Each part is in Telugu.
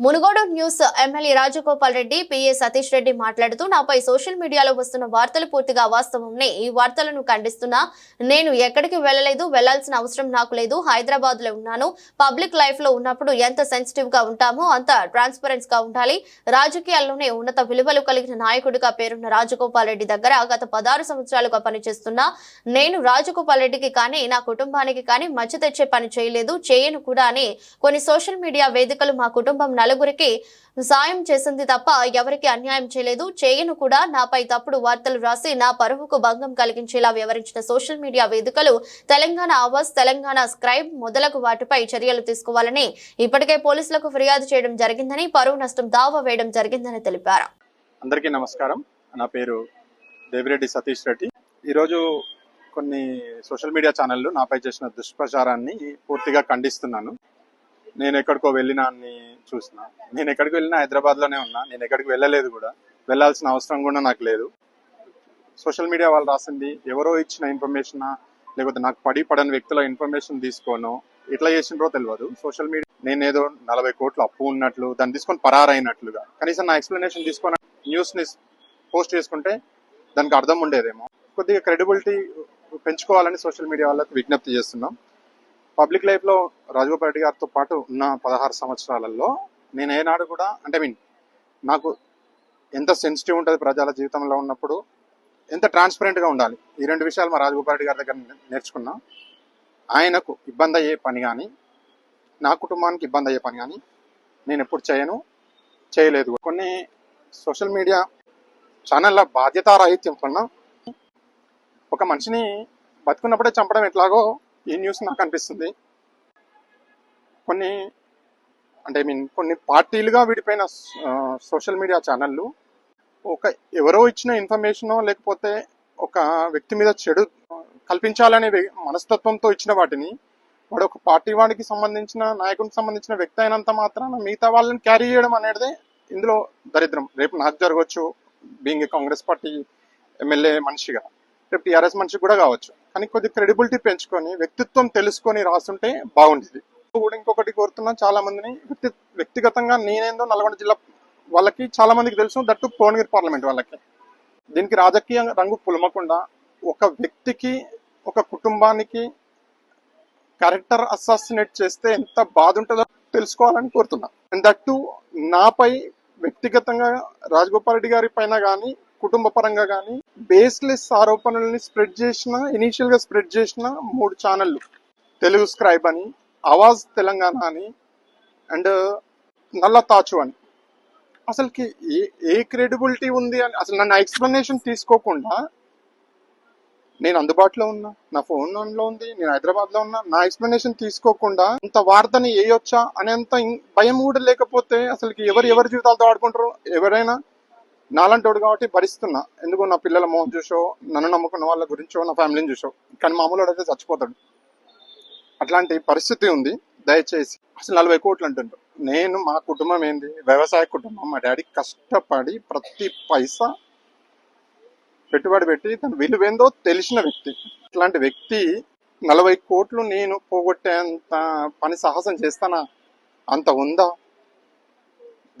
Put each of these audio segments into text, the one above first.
Munugode news MLA Rajagopal Reddy PA Satish Reddy మాట్లాడుతూ నాపై సోషల్ మీడియాలో వస్తున్న వార్తలు పూర్తిగా అవాస్తవంనే. ఈ వార్తలను ఖండిస్తున్నా నేను ఎక్కడికి వెళ్ళలేదు వెళ్ళాల్సిన అవసరం నాకు లేదు హైదరాబాద్లో ఉన్నాను పబ్లిక్ లైఫ్లో ఉన్నప్పుడు ఎంత సెన్సిటివ్గా ఉంటామో అంత ట్రాన్స్పరెన్స్గా ఉండాలి. రాజకీయాల్లోనే ఉన్నత విలువలు కలిగిన నాయకుడిగా పేరున్న రాజగోపాల్ రెడ్డి దగ్గర గత పదహారు సంవత్సరాలుగా పనిచేస్తున్నా. నేను రాజగోపాల్ రెడ్డికి కానీ నా కుటుంబానికి కానీ మచ్చ తెచ్చే పని చేయలేదు చేయను కూడా అని కొన్ని సోషల్ మీడియా వేదికలు మా కుటుంబం నలుగురికి సాయం చేసింది తప్ప ఎవరికి అన్యాయం చేయలేదు. చేయను కూడా నాపై తప్పుడు వార్తలు రాసి నా పరువుకు భంగం కలిగించేలా వివరించిన సోషల్ మీడియా వేదికలు తెలంగాణ ఆవాస్ తెలంగాణ స్క్రైబ్ మొదలగు వాటిపై చర్యలు తీసుకోవాలని ఇప్పటికే పోలీసులకు ఫిర్యాదు చేయడం జరిగిందని పరువు నష్టం దావా వేయడం జరిగిందని తెలిపారు. అందరికీ నమస్కారం. నా పేరు దేవిరెడ్డి సతీష్ రెడ్డి. ఈరోజు కొన్ని సోషల్ మీడియా ఛానళ్ళు నాపై చేసిన దుష్ప్రచారాన్ని పూర్తిగా ఖండిస్తున్నాను. నేను ఎక్కడికో వెళ్ళినా చూసిన. నేను ఎక్కడికి వెళ్ళినా హైదరాబాద్లోనే ఉన్నా. నేను ఎక్కడికి వెళ్ళలేదు కూడా. వెళ్ళాల్సిన అవసరం కూడా నాకు లేదు. సోషల్ మీడియా వాళ్ళు రాసింది ఎవరో ఇచ్చిన ఇన్ఫర్మేషన్ లేకపోతే నాకు పడి పడని వ్యక్తుల ఇన్ఫర్మేషన్ తీసుకోను ఎట్లా చేసిండ్రో తెలియదు సోషల్ మీడియా నేనేదో నలభై కోట్ల అప్పు ఉన్నట్లు దాన్ని తీసుకొని పరారైనట్లుగా. కనీసం నా ఎక్స్ప్లెనేషన్ తీసుకొని న్యూస్ని పోస్ట్ చేసుకుంటే దానికి అర్థం ఉండేదేమో. కొద్దిగా క్రెడిబిలిటీ పెంచుకోవాలని సోషల్ మీడియా వాళ్ళకి విజ్ఞప్తి చేస్తున్నాం. పబ్లిక్ లైఫ్లో రాజగోపాల్ రెడ్డి గారితో పాటు ఉన్న పదహారు సంవత్సరాలలో నేను ఏనాడు కూడా అంటే మీన్ నాకు ఎంత సెన్సిటివ్ ఉంటుంది ప్రజల జీవితంలో ఉన్నప్పుడు ఎంత ట్రాన్స్పరెంట్గా ఉండాలి. ఈ రెండు విషయాలు మా రాజగోపాల్ రెడ్డి గారి దగ్గర నే- నేర్చుకున్నా. ఆయనకు ఇబ్బంది అయ్యే పని కానీ నా కుటుంబానికి ఇబ్బంది అయ్యే పని కానీ నేను ఎప్పుడు చేయను చేయలేదు. కొన్ని సోషల్ మీడియా ఛానళ్ళ బాధ్యతారాహిత్యం కన్నా ఒక మనిషిని బతుకున్నప్పుడే చంపడం ఎట్లాగో ఈ న్యూస్ నాకు అనిపిస్తుంది. కొన్ని అంటే ఐ మీన్ కొన్ని పార్టీలుగా విడిపోయిన సోషల్ మీడియా ఛానళ్ళు ఒక ఎవరో ఇచ్చిన ఇన్ఫర్మేషనో లేకపోతే ఒక వ్యక్తి మీద చెడు కల్పించాలనే మనస్తత్వంతో ఇచ్చిన వాటిని వాడు ఒక పార్టీ వాడికి సంబంధించిన నాయకునికి సంబంధించిన వ్యక్తి అయినంత మాత్రాన మిగతా వాళ్ళని క్యారీ చేయడం అనేది ఇందులో దరిద్రం. రేపు నాకు జరగవచ్చు బీయింగ్ కాంగ్రెస్ పార్టీ ఎమ్మెల్యే మనిషిగా రేపు టీఆర్ఎస్ మనిషి కూడా కావచ్చు. కానీ కొద్ది క్రెడిబిలిటీ పెంచుకొని వ్యక్తిత్వం తెలుసుకొని రాస్తుంటే బాగుండేది. కూడా ఇంకొకటి కోరుతున్నా. చాలా మందిని వ్యక్తి వ్యక్తిగతంగా నేనేందో నల్గొండ జిల్లా వాళ్ళకి చాలా మందికి తెలుసు. దట్టు భువనగిరి పార్లమెంట్ వాళ్ళకి. దీనికి రాజకీయ రంగు పులమకుండా ఒక వ్యక్తికి ఒక కుటుంబానికి క్యారెక్టర్ అసాసినేట్ చేస్తే ఎంత బాధ ఉంటుందో తెలుసుకోవాలని కోరుతున్నా. దట్టు నాపై వ్యక్తిగతంగా రాజగోపాల్ రెడ్డి గారి పైన కానీ కుటుంబ పరంగా కానీ బేస్లెస్ ఆరోపణల్ని స్ప్రెడ్ చేసిన ఇనీషియల్గా స్ప్రెడ్ చేసిన మూడు ఛానళ్ళు. తెలుగు స్క్రైబ్ అని ఆవాజ్ తెలంగాణ అని అండ్ నల్ల తాచు అని. అసలుకి ఏ ఏ క్రెడిబిలిటీ ఉంది అని అసలు నన్ను ఎక్స్ప్లెనేషన్ తీసుకోకుండా నేను అందుబాటులో ఉన్నా నా ఫోన్లో ఉంది నేను హైదరాబాద్లో ఉన్నా నా ఎక్స్ప్లెనేషన్ తీసుకోకుండా ఇంత వార్తని వేయొచ్చా అనేంత భయం కూడా లేకపోతే అసలుకి ఎవరు ఎవరి జీవితాలతో ఆడుకుంటారు ఎవరైనా నాలంటోడు కాబట్టి భరిస్తున్నా. ఎందుకు నా పిల్లల మోహన్ చూసో నన్ను నమ్ముకున్న వాళ్ళ గురించో నా ఫ్యామిలీని చూసో. కానీ మామూలు అయితే చచ్చిపోతాడు. అట్లాంటి పరిస్థితి ఉంది. దయచేసి అసలు నలభై కోట్లు అంటుంటారు నేను మా కుటుంబం ఏంది? వ్యవసాయ కుటుంబం. మా డాడీ కష్టపడి ప్రతి పైసా పెట్టుబడి పెట్టి తన విలువేందో తెలిసిన వ్యక్తి. అట్లాంటి వ్యక్తి నలభై కోట్లు నేను పోగొట్టేంత పని సాహసం చేస్తానా? అంత ఉందా?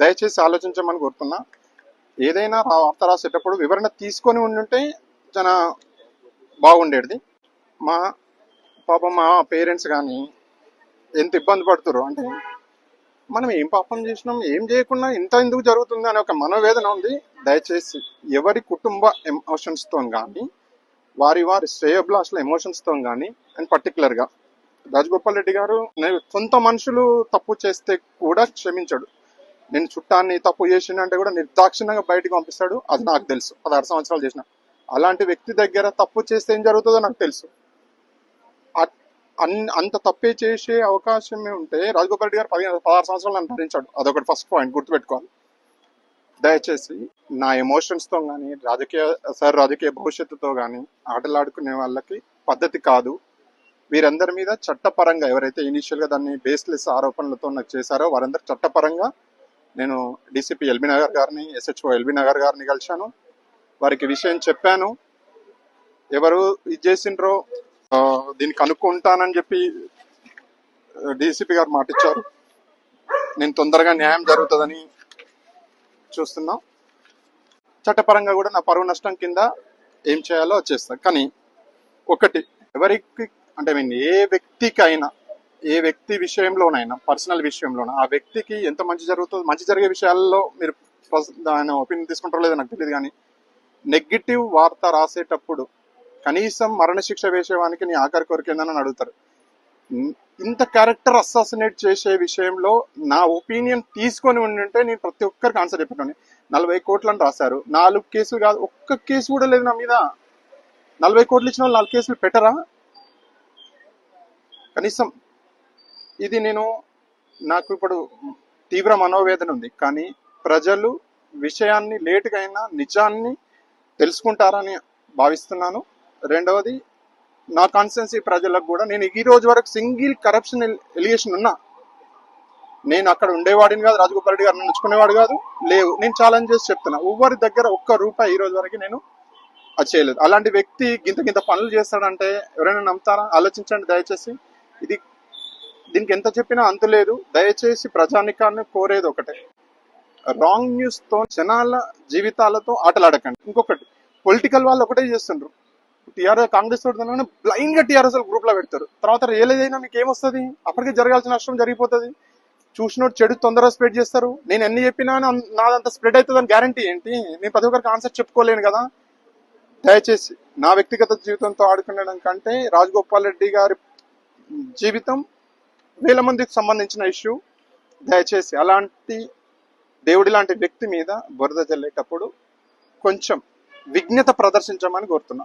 దయచేసి ఆలోచించమని కోరుతున్నా. ఏదైనా రా- వార్త రాసేటప్పుడు వివరణ తీసుకొని ఉండుంటే చాలా బాగుండేది. మా పాపం మా పేరెంట్స్ కానీ ఎంత ఇబ్బంది పడుతురు అంటే మనం ఏం పాపం చేసినాం ఏం చేయకుండా ఇంత ఎందుకు జరుగుతుంది అనే ఒక మనోవేదన ఉంది. దయచేసి ఎవరి కుటుంబ ఎమోషన్స్తో కానీ వారి వారి శ్రేయభిలాషుల ఎమోషన్స్తో కానీ అండ్ పర్టికులర్గా రాజగోపాల్ రెడ్డి గారు నేను సొంత మనుషులు తప్పు చేస్తే కూడా క్షమించడు. నేను చుట్టాన్ని తప్పు చేసినంటే కూడా నిర్దాక్షిణ్యంగా బయటకు పంపిస్తాడు. అది నాకు తెలుసు. పదహారు సంవత్సరాలు చేసిన అలాంటి వ్యక్తి దగ్గర తప్పు చేస్తే ఏం జరుగుతుందో నాకు తెలుసు. అంత తప్పే చేసే అవకాశమే ఉంటే రాజగోపాల్ రెడ్డి గారు పదిహేను పదహారు సంవత్సరాలు నన్ను భరించాడు. అదొకటి ఫస్ట్ పాయింట్ గుర్తుపెట్టుకోవాలి. దయచేసి నా ఎమోషన్స్తో కానీ రాజకీయ సార్ రాజకీయ భవిష్యత్తుతో కానీ ఆటలాడుకునే వాళ్ళకి పద్ధతి కాదు. వీరందరి మీద చట్టపరంగా ఎవరైతే ఇనీషియల్గా దాన్ని బేస్లెస్ ఆరోపణలతో నాకు చేశారో వారందరూ చట్టపరంగా నేను డీసీపీ ఎల్బీ నగర్ గారిని ఎస్హెచ్ఓ ఎల్బీ నగర్ గారిని కలిశాను. వారికి విషయం చెప్పాను. ఎవరు ఇది చేసిండ్రో దీన్ని కనుక్కుంటానని చెప్పి డీసీపీ గారు మాట ఇచ్చారు నేను తొందరగా న్యాయం జరుగుతుందని చూస్తున్నాం. చట్టపరంగా కూడా నా పరువు నష్టం కింద ఏం చేయాలో చేస్తాను కానీ ఒకటి ఎవరికి అంటే మీన్ ఏ వ్యక్తికైనా ఏ వ్యక్తి విషయంలోనైనా పర్సనల్ విషయంలోనైనా ఆ వ్యక్తికి ఎంత మంచి జరుగుతుందో మంచి జరిగే విషయాల్లో మీరు దాని ఒపీనియన్ తీసుకుంటారో లేదో నాకు తెలియదు కానీ నెగిటివ్ వార్త రాసేటప్పుడు కనీసం మరణశిక్ష వేసేవానికి నీ ఆఖరి కొరికేందని అడుగుతారు. ఇంత క్యారెక్టర్ అసాసినేట్ చేసే విషయంలో నా ఒపీనియన్ తీసుకొని ఉండింటే నేను ప్రతి ఒక్కరికి ఆన్సర్ చెప్పాను నలభై కోట్లని రాశారు. నాలుగు కేసులు కాదు ఒక్క కేసు కూడా లేదు నా మీద. నలభై కోట్లు ఇచ్చిన వాళ్ళు నాలుగు కేసులు పెట్టరా? కనీసం ఇది నేను నాకు ఇప్పుడు తీవ్ర మనోవేదన ఉంది. కానీ ప్రజలు విషయాన్ని లేటుగా అయినా నిజాన్ని తెలుసుకుంటారని భావిస్తున్నాను. రెండవది నా కాన్స్టెన్సీ ప్రజలకు కూడా నేను ఈ రోజు వరకు సింగిల్ కరప్షన్ ఎలిగేషన్ ఉన్నా. నేను అక్కడ ఉండేవాడిని కాదు రాజగోపాల్ రెడ్డి గారు నచ్చుకునేవాడు కాదు లేవు. నేను ఛాలెంజ్ చేసి చెప్తున్నా. ఎవరి దగ్గర ఒక్క రూపాయి ఈ రోజు వరకు నేను అది చేయలేదు. అలాంటి వ్యక్తి గింత గింత పనులు చేస్తాడంటే ఎవరైనా నమ్ముతారా? ఆలోచించండి దయచేసి. ఇది దీనికి ఎంత చెప్పినా అంతు లేదు. దయచేసి ప్రజానికాన్ని కోరేది ఒకటే. రాంగ్ న్యూస్తో జనాల జీవితాలతో ఆటలాడకండి. ఇంకొకటి పొలిటికల్ వాళ్ళు ఒకటే చేస్తుండ్రు. టీఆర్ఎస్ కాంగ్రెస్ తోటి బ్లైండ్గా టీఆర్ఎస్ గ్రూప్లో పెడతారు. తర్వాత రియలైజ్ అయినా మీకు ఏమొస్తుంది? అప్పటికే జరగాల్సిన నష్టం జరిగిపోతుంది. చూసినోడు చెడు తొందరగా స్ప్రెడ్ చేస్తారు. నేను ఎన్ని చెప్పినా నాదంతా నాదంత స్ప్రెడ్ అవుతుందని గ్యారంటీ ఏంటి? నేను ప్రతి ఒక్కరికి ఆన్సర్ చెప్పుకోలేను కదా. దయచేసి నా వ్యక్తిగత జీవితంతో ఆడుకునేడం కంటే రాజగోపాల్ రెడ్డి గారి జీవితం వేల మందికి సంబంధించిన ఇష్యూ దయచేసి అలాంటి దేవుడి లాంటి వ్యక్తి మీద బురద జల్లేటప్పుడు కొంచెం విఘ్నత ప్రదర్శించమని కోరుతున్నా.